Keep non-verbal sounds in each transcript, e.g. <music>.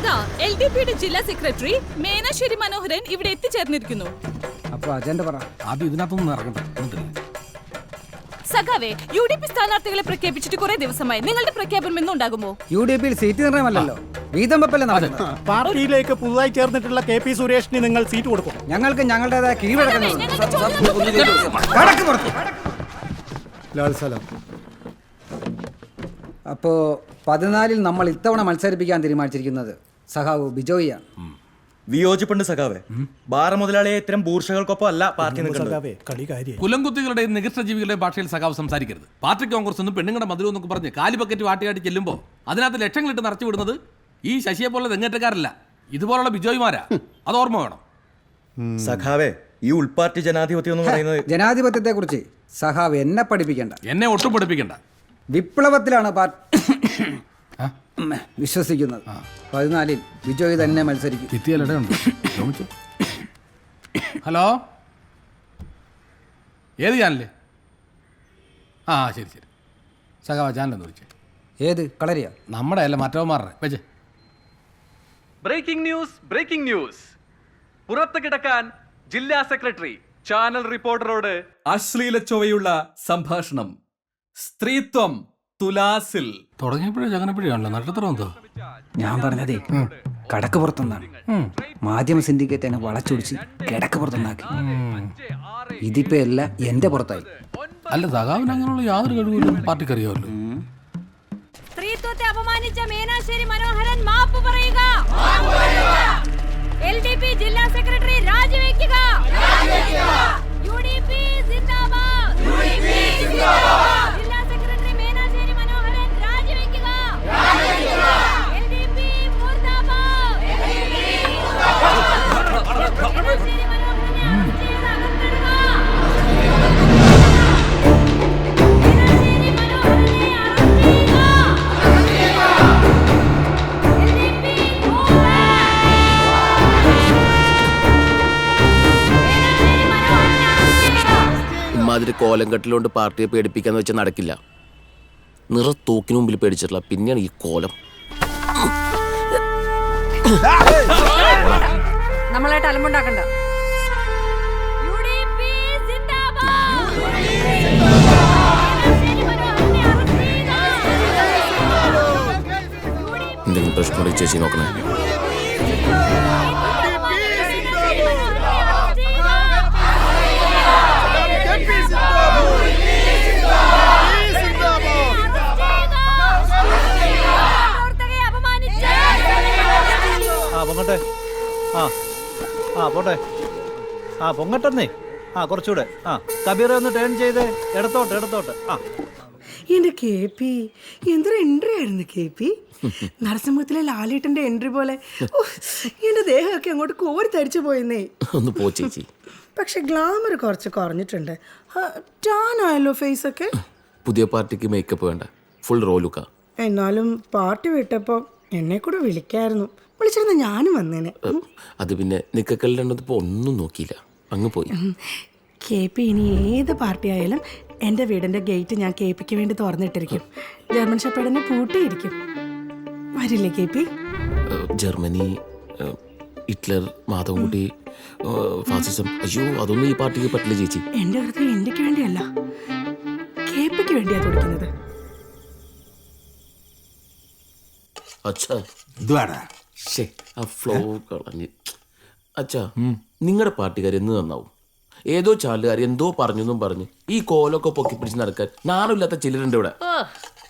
അതാ L D പിയുടെ ജില്ലാ സെക്രട്ടറി മേനാശ്ശേരി മനോഹരൻ ഇവിടെ എത്തിച്ചേർന്നിരിക്കുന്നു. അപ്പൊ അജണ്ട പറ. ആദ്യം ഇതിനകത്തൊന്നും ഇറങ്ങണ്ട. സഖാവെ യു ഡി പി സ്ഥാനാർത്ഥികളെ പ്രഖ്യാപിച്ചിട്ട് കുറെ ദിവസമായി. നിങ്ങളുടെ പ്രഖ്യാപനം എന്നുണ്ടാകുമോ യു ഡി പിയിൽ സീറ്റ് നിർണയമല്ലല്ലോ. വീതം വെപ്പല്ലേ നടക്കുന്നത്? പാർട്ടിയിലേക്ക് പുതുതായി ചേർന്നിട്ടുള്ള കെ പി സുരേഷിന് നിങ്ങൾ സീറ്റ് കൊടുക്കും. ഞങ്ങൾക്ക് ഞങ്ങളുടേതായ സലാം. അപ്പോ പതിനാലിൽ നമ്മൾ ഇത്തവണ മത്സരിപ്പിക്കാൻ തീരുമാനിച്ചിരിക്കുന്നത് സഹാവ് ബിജോയിയാണ്. വിയോജിപ്പുണ്ട് സഖാവേ. ബാറ മുതലാളിയെ ഇത്തരം ബൂർഷകൾക്കൊപ്പം അല്ല പാർട്ടി നിൽക്കുന്നത് സഖാവേ കുലംകുത്തികളുടെയും നികഷ്ടജീവികളുടെയും ഭാഷയിൽ സഖാവ് സംസാരിക്കരുത്. പാർട്ടി കോൺഗ്രസ് ഒന്നും പെണ്ണുങ്ങളുടെ മധുരം എന്നൊക്കെ പറഞ്ഞ് കാലി ബക്കറ്റ് വാട്ടിയാടി ചെല്ലുമ്പോൾ അതിനകത്ത് ലക്ഷങ്ങളിട്ട് നിറച്ചു വിടുന്നത് ഈ ശശിയെ പോലെ തെങ്ങേറ്റക്കാരല്ല. ഇതുപോലുള്ള ബിജോയ്മാരാ. അത് ഓർമ്മ വേണം. സഖാവേ ഈ ഉൾപാർട്ടി ജനാധിപത്യം എന്ന് പറയുന്നത് ജനാധിപത്യത്തെ കുറിച്ച് സഖാവ് എന്നെ പഠിപ്പിക്കണ്ട. എന്നെ ഒട്ടും പഠിപ്പിക്കണ്ട. വിപ്ലവത്തിലാണ് പാർട്ടി വിശ്വസിക്കുന്നത്. പതിനാലിൽ ബിജോയ് തന്നെ മത്സരിക്കും. ഭിത്തിയിലിടയുണ്ട് ഹലോ? ഏത് ചാനൽ? ആ ശരി ശരി. സഖാവ ചാനലെന്ന് വിളിച്ചേ. ഏത്? കളരിയ? നമ്മുടെ അല്ല മറ്റവന്മാരുടെ. വെച്ചേ. Breaking news breaking news. പുറത്ത് കിടക്കാൻ ജില്ലാ സെക്രട്ടറി ചാനൽ റിപ്പോർട്ടറോട് അശ്ലീല ചൊവ്വയുള്ള സംഭാഷണം. സ്ത്രീത്വം തുലാസിൽ. തുടങ്ങിയപ്പോഴേ ചങ്ങനപ്പഴിയാണല്ലോ നക്ഷത്രം ഞാൻ പറഞ്ഞതേ കടക്ക് പുറത്തുനിന്നാണ്. മാധ്യമ സിൻഡിക്കേറ്റ് എന്നെ വളച്ചൊടിച്ച് കിടക്ക് പുറത്തുനിന്നാക്കി. ഇതിപ്പോ എല്ലാം എന്റെ പുറത്തായി. അല്ല സഖാവിന് അങ്ങനെയുള്ള യാതൊരു കഴിവില്ല പാർട്ടിക്ക് അറിയാമല്ലോ. സ്ത്രീത്വത്തെ അപമാനിച്ച മീനാശ്ശേരി മനോഹരൻ മാപ്പ് പറയുക. എൽ ഡി പി ജില്ലാ സെക്രട്ടറി രാജിവെക്കുക. യു ഡി പി സിന്ദാബാദ് ഇമാതിരി കോലം കെട്ടിലുകൊണ്ട് പാർട്ടിയെ പേടിപ്പിക്കാന്ന് വെച്ചാൽ നടക്കില്ല. നിറ തൂക്കിന് മുമ്പിൽ പേടിച്ചിട്ടില്ല. പിന്നെയാണ് ഈ കോലം. നമ്മളായിട്ട് അലമ്പുണ്ടാക്കണ്ട. എന്തെങ്കിലും പ്രശ്നം ചേച്ചി നോക്കണേ? ആ പൊങ്ങട്ടെ ആ. ആ പോട്ടെ. ആ പൊങ്ങട്ടെന്നേ. ആ കുറച്ചുകൂടെ. ആ കബീർ ഒന്ന് ടേൺ ചെയ്തേ. ഇടത്തോട്ട് ഇടത്തോട്ട് ആ. എന്റെ കെ പി എന്തൊരു എൻട്രി ആയിരുന്നു കെ പി? <laughs> നരസിംഹത്തിലെ ലാലേട്ടന്റെ എൻട്രി പോലെ. എന്റെ ദേഹമൊക്കെ അങ്ങോട്ട് കോരി തരിച്ചു പോയിന്നേ. ഒന്ന് പോ ചേച്ചി. പക്ഷെ ഗ്ലാമർ കുറച്ച് കുറഞ്ഞിട്ടുണ്ട്. ടാൻ ആയല്ലോ ഫേസ് ഒക്കെ? പുതിയ പാർട്ടിക്ക് മേക്കപ്പ് വേണ്ട. ഫുൾ റോലുക്ക. എന്നാലും പാർട്ടി വിട്ടപ്പോ എന്നെ കൂടെ വിളിക്കായിരുന്നു. വിളിച്ചിരുന്ന ഞാനും വന്നേനെ. അത് പിന്നെ നിക്കക്കല്ലിടപ്പോ ഒന്നും നോക്കിയില്ല. അങ്ങ് പോയി. കെ പി ഇനി ഏത് പാർട്ടി ആയാലും എന്റെ വീടിന്റെ ഗേറ്റ് ഞാൻ കെ പിക്ക് വേണ്ടി തുറന്നിട്ടിരിക്കും. ജർമ്മൻ ഷപ്പേഡിനെ പൂട്ടിയിരിക്കും. വരില്ലേ K P? Germany Hitler Madhavankutty ഫാസിസം. അയ്യോ അതൊന്നും ഈ പാർട്ടിക്ക് പറ്റില്ല ചേച്ചി. എന്റെ ഹൃദയം എന്റെക്ക് വേണ്ടിയല്ല. കെ പിക്ക് വേണ്ടിയാ തുടിക്കുന്നത് അച്ഛാ ശ്ശേ, ആ ഫ്ലോ കളഞ്ഞ്. അച്ഛാ നിങ്ങളുടെ പാർട്ടിക്കാർ എന്ന് നന്നാവും? ഏതോ ചാലുകാർ എന്തോ പറഞ്ഞു എന്നും പറഞ്ഞ് ഈ കോലൊക്കെ പൊക്കി പിടിച്ച് നടക്കാൻ നാണില്ലാത്ത ചിലരുണ്ട് ഇവിടെ. ഓ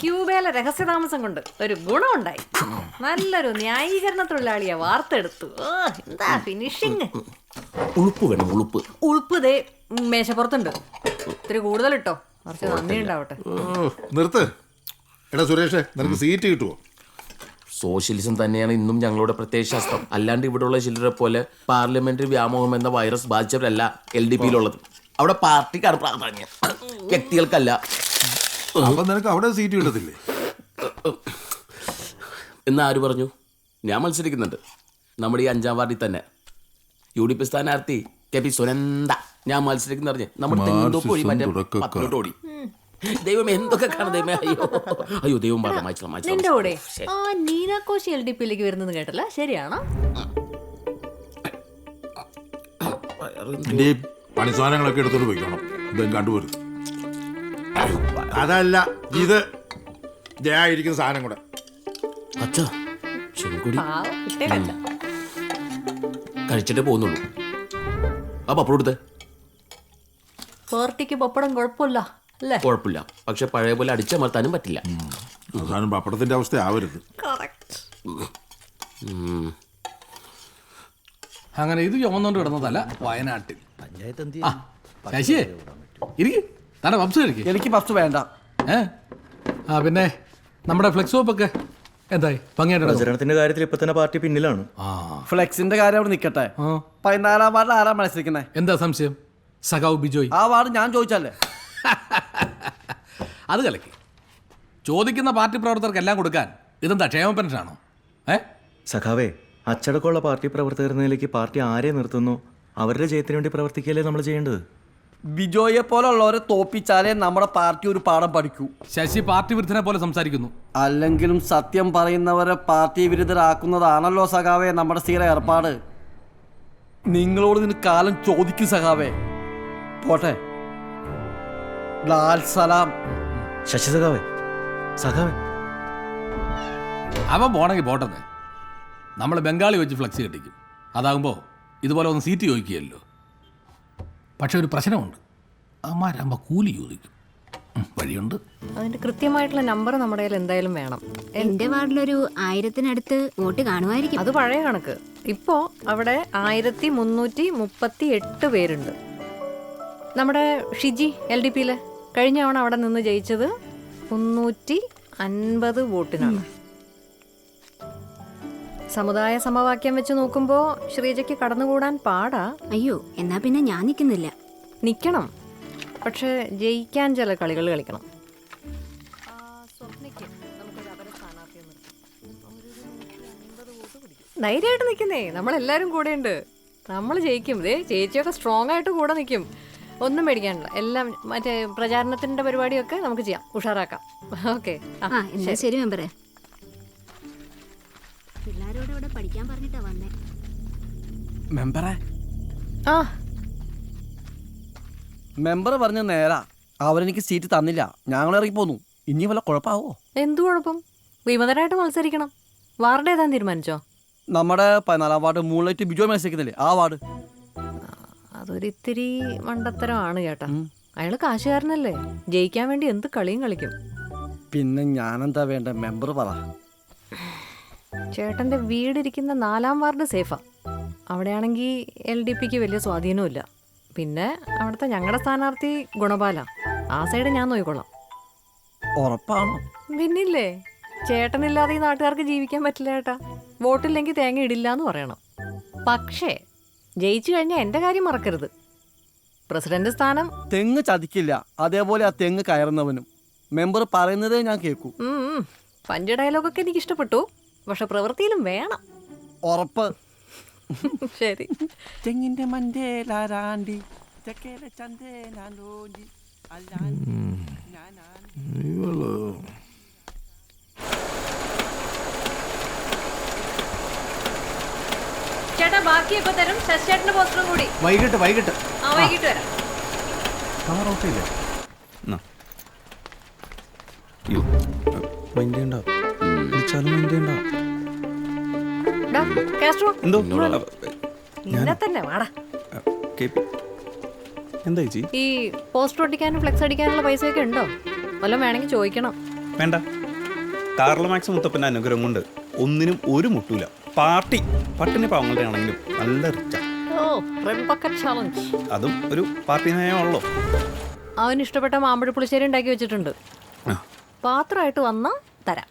ക്യൂബയിലെ രഹസ്യതാമസം കൊണ്ട് ഒരു ഗുണമുണ്ടായി. നല്ലൊരു ന്യായീകരണ തൊഴിലാളിയെ വാർത്തെടുത്തു. ഓ എന്താ ഫിനിഷിങ് ഉളുപ്പ് വേണം ഉളുപ്പ്. ഉൾപ്പ് ദേ മേശപ്പുറത്തുണ്ട്. ഇത്തിരി കൂടുതൽ ഇട്ടോ കുറച്ച് നന്ദി ഉണ്ടാവട്ടെ നിർത്ത്. എടാ സുരേഷേ നിനക്ക് സീറ്റ് കിട്ടുമോ സോഷ്യലിസം തന്നെയാണ് ഇന്നും ഞങ്ങളുടെ പ്രത്യയശാസ്ത്രം അല്ലാണ്ട് ഇവിടെയുള്ള ചിലരെ പോലെ പാർലമെന്ററി വ്യാമോഹം എന്ന വൈറസ് ബാധിച്ചവരല്ല എൽ ഡി പിയിലുള്ളത്. അവിടെ പാർട്ടിക്കാണ് പ്രാധാന്യം. വ്യക്തികൾക്കല്ല. അപ്പൊ നിനക്ക് അവിടെ സീറ്റ് കിട്ടത്തില്ലേ? എന്ന് ആര് പറഞ്ഞു? ഞാൻ മത്സരിക്കുന്നുണ്ട്. നമ്മുടെ ഈ അഞ്ചാം വാർഡിൽ തന്നെ. യു ഡി പി സ്ഥാനാർത്ഥി കെ പി സുനന്ദ. ഞാൻ മത്സരിക്കുന്ന അറിഞ്ഞ് നമ്മുടെ തോപ്പ് വഴി മറ്റേ പത്തിലോട്ട് ഓടി. ദൈവം എന്തൊക്കെ കാണും? ദൈവമേ അയ്യോ. അയ്യോ ദൈവം പറഞ്ഞു മായ്ച്ചോ നിന്റെ കൂടെ മായ്ച്ചോ ആ നീനാക്കോശി എൽ ഡി പിയിലേക്ക് വരുന്നത് കേട്ടല്ല. ശരിയാണോ? എന്റെ ഈ പണിസാധനങ്ങളൊക്കെ എടുത്തോണ്ട് പോയിക്കോണം. ഇതും കണ്ടുപോരും അതല്ല ഇത് ഇരിക്കുന്ന സാധനം കൂടെ. അച്ഛാ ചെങ്കുടി. പാവം ഇട്ടേക്കല്ല കഴിച്ചിട്ടേ പോകുന്നുള്ളൂ. ആ പപ്പടം എടുത്തേ. പാർട്ടിക്ക് പപ്പടം കുഴപ്പമില്ല. അല്ലേ? കുഴപ്പമില്ല. പക്ഷെ പഴയ പോലെ അടിച്ചമർത്താനും പറ്റില്ല. അവസാനം പപ്പടത്തിന്റെ അവസ്ഥ ആവരുത്. അങ്ങനെ ഇത് ചുമന്നുകൊണ്ട് കിടന്നതല്ല വയനാട്ടിൽ. ആ ശശിയേ? ഇരിക്കും. തന്നെ പപ്സ് കഴിക്കും. എനിക്ക് ഫസ്റ്റ് വേണ്ട. ഏ? ആ പിന്നെ നമ്മുടെ ഫ്ലെക്സ് ഒക്കെ എന്തായി? ഭംഗിയായിട്ട് നടന്നോ? പ്രചരണത്തിന്റെ കാര്യത്തിൽ ഇപ്പൊ തന്നെ പാർട്ടി പിന്നിലാണ്. ആ. ഫ്ലെക്സിന്റെ കാര്യം അവിടെ നിക്കട്ടെ. ആ. പതിനാലാം വാർഡിൽ ആരാ മത്സരിക്കുന്നത് എന്താ സംശയം? സഖാവ് ബിജോയ്. ആ വാർഡ് ഞാൻ ചോദിച്ചല്ലേ അത് കലക്കി. ചോദിക്കുന്ന പാർട്ടി പ്രവർത്തകർക്കെല്ലാം കൊടുക്കാൻ ഇതെന്താ ക്ഷേമ പെൻഷനാണോ? ഏ? സഖാവേ അച്ചടക്കമുള്ള പാർട്ടി പ്രവർത്തകർ നിലയ്ക്ക് പാർട്ടി ആരെ നിർത്തുന്നു? അവരുടെ ജയത്തിന് വേണ്ടി പ്രവർത്തിക്കുകയല്ലേ നമ്മൾ ചെയ്യേണ്ടത്? ബിജോയെ പോലുള്ളവരെ തോപ്പിച്ചാലേ നമ്മുടെ പാർട്ടി ഒരു പാഠം പഠിക്കൂ. ശശി പാർട്ടി വിരുദ്ധനെ പോലെ സംസാരിക്കുന്നു. അല്ലെങ്കിലും സത്യം പറയുന്നവരെ പാർട്ടി വിരുദ്ധരാക്കുന്നതാണല്ലോ സഖാവേ നമ്മുടെ സ്ഥിര ഏർപ്പാട്. നിങ്ങളോട് ഇതിന് കാലം ചോദിക്കും സഖാവേ. പോട്ടെ. ലാൽ സലാം. ശശി സഖാവേ. സഖാവേ അവൻ പോണെങ്കിൽ പോട്ടെന്നേ. നമ്മൾ ബംഗാളി വെച്ച് ഫ്ലക്സ് കെട്ടിക്കും. അതാകുമ്പോൾ ഇതുപോലെ ഒന്ന് സീറ്റ് ചോദിക്കുകയല്ലോ. പക്ഷെ ഒരു പ്രശ്നമുണ്ട്. അവന്മാരാകുമ്പോൾ കൂലി ചോദിക്കും. ഉം, വഴിയുണ്ട്. അതിന്റെ കൃത്യമായിട്ടുള്ള നമ്പർ നമ്മുടെ കയ്യിൽ എന്തായാലും വേണം. എന്റെ വാർഡിലൊരു ആയിരത്തിനടുത്ത് വോട്ട് കാണുമായിരിക്കും. അത് പഴയ കണക്ക്. ഇപ്പോ അവിടെ ആയിരത്തി മുന്നൂറ്റി മുപ്പത്തി എട്ട് പേരുണ്ട്. നമ്മുടെ ഷിജി എൽ ഡി പിയിലെ കഴിഞ്ഞ തവണ അവിടെ നിന്ന് ജയിച്ചത് മുന്നൂറ്റി അൻപത് വോട്ടിനാണ്. സമുദായ സമവാക്യം വെച്ച് നോക്കുമ്പോൾ ശ്രീജയ്ക്ക് കടന്നുകൂടാൻ പാടാ. അയ്യോ എന്നാ പിന്നെ ഞാൻ നിൽക്കുന്നില്ല. നിൽക്കണം പക്ഷെ ജയിക്കാൻ ചില കളികൾ കളിക്കണം. ധൈര്യമായിട്ട് നിൽക്കുന്നേ. നമ്മളെല്ലാവരും കൂടെയുണ്ട്. നമ്മൾ ജയിക്കും. ദേ ചേച്ചിയൊക്കെ സ്ട്രോങ് ആയിട്ട് കൂടെ നിൽക്കും. ഒന്നും പേടിക്കാനില്ല എല്ലാം മറ്റേ പ്രചാരണത്തിന്റെ പരിപാടിയൊക്കെ നമുക്ക് ചെയ്യാം. ഉഷാറാക്കാം. ഓക്കെ. ആ എന്നാ ശരി. മെമ്പറെ. പിള്ളേരോട് ഇവിടെ പഠിക്കാൻ പറഞ്ഞിട്ടാ വന്നേ. മെമ്പറെ? ആ. മെമ്പർ പറഞ്ഞ നേരാ. അവരെനിക്ക് സീറ്റ് തന്നില്ല. ഞങ്ങൾ ഇറങ്ങി പോന്നു. ഇനി വല്ല കുഴപ്പമാവോ എന്തു കുഴപ്പം? വിമതരായിട്ട് മത്സരിക്കണം. വാർഡ് ഏതാൻ തീരുമാനിച്ചോ? നമ്മുടെ പതിനാലാം വാർഡ് മൂൺലൈറ്റ് ബിജോ മത്സരിക്കുന്നില്ലേ ആ വാർഡ്. അതൊരു ഇത്തിരി മണ്ടത്തരമാണ് ചേട്ടാ അയാൾ കാശുകാരനല്ലേ? ജയിക്കാൻ വേണ്ടി എന്ത് കളിയും കളിക്കും. പിന്നെ ഞാനെന്താ വേണ്ട? മെമ്പർ പറ. ചേട്ടന്റെ വീടിരിക്കുന്ന നാലാം വാർഡ് സേഫാ. അവിടെയാണെങ്കിൽ എൽ ഡി പിക്ക് വലിയ സ്വാധീനമില്ല പിന്നെ അവിടുത്തെ ഞങ്ങളുടെ സ്ഥാനാർത്ഥി ഗുണപാല. ആ സൈഡ് ഞാൻ നോക്കിക്കൊള്ളാം ഉറപ്പാണോ? പിന്നില്ലേ? ചേട്ടനില്ലാതെ ഈ നാട്ടുകാർക്ക് ജീവിക്കാൻ പറ്റില്ല ചേട്ടാ. വോട്ടില്ലെങ്കിൽ തേങ്ങ ഇടില്ല എന്ന് പറയണം. പക്ഷേ ജയിച്ചു കഴിഞ്ഞാൽ എന്റെ കാര്യം മറക്കരുത്. പ്രസിഡന്റ് സ്ഥാനം. തെങ്ങ് ചതിക്കില്ല. അതേപോലെ ആ തെങ്ങ് കയറുന്നവനും. മെമ്പർ പറയുന്നതേ ഞാൻ കേൾക്കൂ. ഉം. പഞ്ച് ഡയലോഗൊക്കെ എനിക്ക് ഇഷ്ടപ്പെട്ടു പക്ഷെ പ്രവൃത്തിയിലും വേണം. ഉറപ്പ്. ശരി. തെങ്ങിന്റെ തെക്കേലെ അല്ലാണ്ടി ഞാനാണ്ടി. ചേട്ടാ തരും. ശശിചേട്ടന്റെ പോസ്റ്ററും കൂടി. വൈകിട്ട് വൈകിട്ട്. ആ വൈകിട്ട് വരാം. ഈ പോസ്റ്റർ ഒട്ടിക്കാനും ഫ്ലെക്സ് അടിക്കാനുള്ള പൈസയൊക്കെ ഉണ്ടോ? വല്ലതും വേണമെങ്കിൽ ചോദിക്കണം. വേണ്ട. കാർലോ മാക്സ് മുത്തപ്പന്റെ അനുഗ്രഹം കൊണ്ട് ഒന്നിനും ഒരു മുട്ടൂല. പാർട്ടി പട്ടിണി പാവങ്ങളുടെ ആണെങ്കിലും നല്ല റിച്ചാ. ഓ റെഡ് ബക്കറ്റ് ചാലഞ്ച് അതും ഒരു പാർട്ടി നയമാണല്ലോ അവന് ഇഷ്ടപ്പെട്ട മാമ്പഴ പുളിശ്ശേരി ഉണ്ടാക്കി വെച്ചിട്ടുണ്ട്. ആ. പാത്രമായിട്ട് വന്നാ തരാം.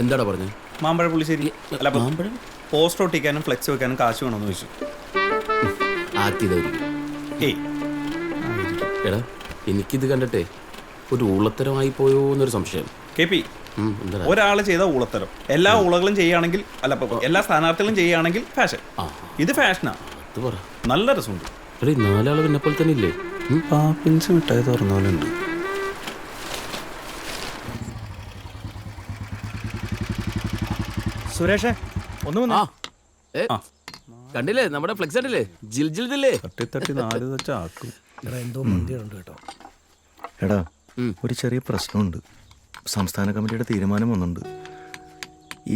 എന്താടാ പറഞ്ഞത് മാമ്പഴ പുളിശ്ശേരി. അല്ല മാമ്പഴം? പോസ്റ്റർ ഒട്ടിക്കാനും ഫ്ലെക്സ് വെക്കാനും കാശ് വേണമെന്ന് ചോദിച്ചു. ഏയ് എടാ എനിക്കിത് കണ്ടിട്ടേ ഒരു ഉള്ളത്തരമായി പോയോ എന്നൊരു സംശയം. കെ പി ഒരാൾ ചെയ്ത ഉളത്തരം എല്ലാ ഉളകളും ചെയ്യുകയാണെങ്കിൽ അല്ല എല്ലാ സ്ഥാനാർത്ഥികളും ചെയ്യുകയാണെങ്കിൽ ഫാഷൻ ഇത് ഫാഷനാ നല്ല രസമുണ്ട്. നാലാൾ തന്നെ ഉണ്ട് ഒന്ന് കണ്ടില്ലേ? നമ്മുടെ ഫ്ലെക്സ് കണ്ടില്ലേ? ജിൽ ജിൽ നാല് എന്തോ മന്തിയുണ്ട് കേട്ടോ. എടാ ഒരു ചെറിയ പ്രശ്നമുണ്ട്. സംസ്ഥാന കമ്മിറ്റിയുടെ തീരുമാനം വന്നിട്ടുണ്ട്.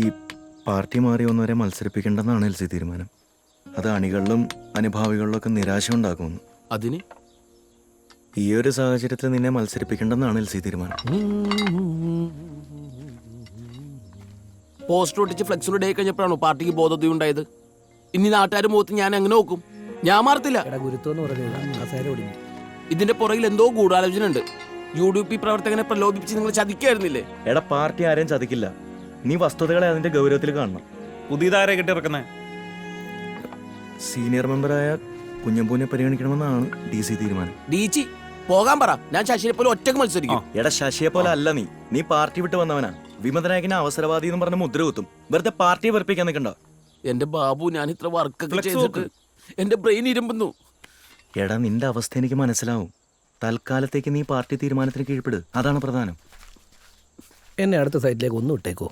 ഈ പാർട്ടി മാറി വന്നവരെ മത്സരിപ്പിക്കേണ്ടെന്നാണ് എൽ സി തീരുമാനം. അത് അണികളിലും അനുഭാവികളിലും ഒക്കെ നിരാശ ഉണ്ടാക്കുമെന്ന് അതിന്? ഈ ഒരു സാഹചര്യത്തിൽ നിന്നെ മത്സരിപ്പിക്കേണ്ടെന്നാണ് എൽ സി തീരുമാനം. പോസ്റ്റർ ഒട്ടിച്ച് ഫ്ലെക്സിൽ ഡേ കഴിഞ്ഞപ്പോഴാണോ പാർട്ടിക്ക് ബോധത ഉണ്ടായത്? ഇനി നാട്ടുകാർ മുഖത്ത് ഞാൻ എങ്ങനെ നോക്കും? ഞാൻ മാറത്തില്ല. ഇതിന്റെ പുറകിൽ എന്തോ ഗൂഢാലോചന ഉണ്ട് യു ഡി പി പ്രവർത്തകനെ പ്രലോഭിപ്പിച്ച് നിങ്ങൾ ചതിക്കായിരുന്നില്ലേ എടാ പാർട്ടി ആരെയും ചതിക്കില്ല. നീ വസ്തുതകളെ അതിന്റെ ഗൗരവത്തിൽ കാണണം. പുതിയതാരെ കെട്ടിറക്കുന്നേ? സീനിയർ മെമ്പറായ കുഞ്ഞമ്പൂനെ പരിഗണിക്കണമെന്നാണ് ഡി സി തീരുമാനം. ഡീച്ചി പോകാൻ പറ. ഞാൻ ശശിയെ പോലെ ഒറ്റയ്ക്ക് മത്സരിക്കും. എടാ ശശിയെ പോലെ അല്ല നീ. നീ പാർട്ടി വിട്ട് വന്നവനാ. വിമതനായകനെ അവസരവാദി എന്ന് പറഞ്ഞ മുദ്ര കുത്തും. വെറുതെ പാർട്ടിയെ വെറുപ്പിക്കാൻ നിൽക്കണ്ട. എന്റെ ബാബു ഞാൻ ഇത്ര വർക്കൊക്കെ ചെയ്തിട്ട് എന്റെ ബ്രെയിൻ ഇരുമ്പുന്നു. എടാ നിന്റെ അവസ്ഥ എനിക്ക് മനസ്സിലാവും. തൽക്കാലത്തേക്ക് നീ പാർട്ടി തീരുമാനത്തിന് കീഴ്പ്പെട്. അതാണ് പ്രധാനം. എന്നെ അടുത്ത സൈറ്റിലേക്ക് ഒന്നും ഇട്ടേക്കോ?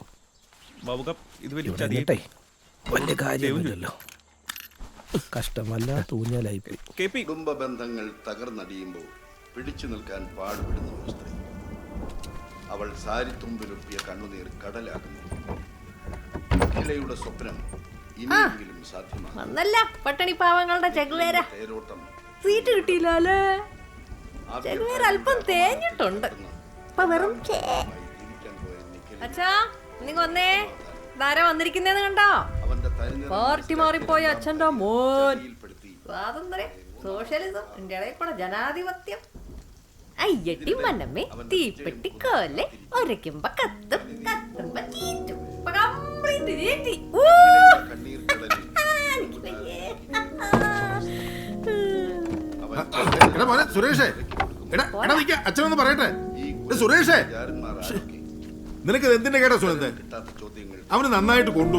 ബാബുക്ക ഇത് വലിയ കാര്യമില്ലല്ലോ കഷ്ടമല്ല തൂഞ്ഞാലായി പോയി. കുടുംബ ബന്ധങ്ങൾ തകർന്നടിയുമ്പോൾ പിടിച്ചു നിൽക്കാൻ പാടുപെടുന്ന ഒരു സ്ത്രീ. അവൾ സാരിത്തുമ്പിലൊപ്പിയ കണ്ണുനീർ കടലാകുന്നു അഖിലയുടെ സ്വപ്നം ഇനിയെങ്കിലും സാധ്യമാണ് വന്നല്ല. പട്ടണി പാവങ്ങളുടെ ചെകുവേര തേരോട്ടം. സീറ്റ് കിട്ടിയില്ലേ ചെകുവേര അല്പം തേഞ്ഞിട്ടുണ്ട്. ഇപ്പൊ വെറും. അച്ഛാ നിങ്ങൾ വന്നേ. ധാര വന്നിരിക്കുന്നേന്ന് കണ്ടോ? പാർട്ടി മാറിപ്പോയ അച്ഛന്റെ മോൻ. സ്വാതന്ത്ര്യം സോഷ്യലിസം ഇന്ത്യയുടെ കൂടെ ജനാധിപത്യം. അയ്യട്ടി മന്നമ്മേ തീപ്പെട്ടിക്കോലെ ഒരയ്ക്കുമ്പോ കത്തും കത്തുമ്പോ ചീറ്റും complete ചീറ്റി. സുരേഷേ എടാ എടാ നിക്ക അച്ഛനൊന്ന് പറയട്ടെ. സുരേഷേ. നിനക്ക് എന്തിന്റെ കേട്ടാ സുനന്ദൻ? ചോദ്യങ്ങൾ. അവന് നന്നായിട്ട് കൊണ്ടു.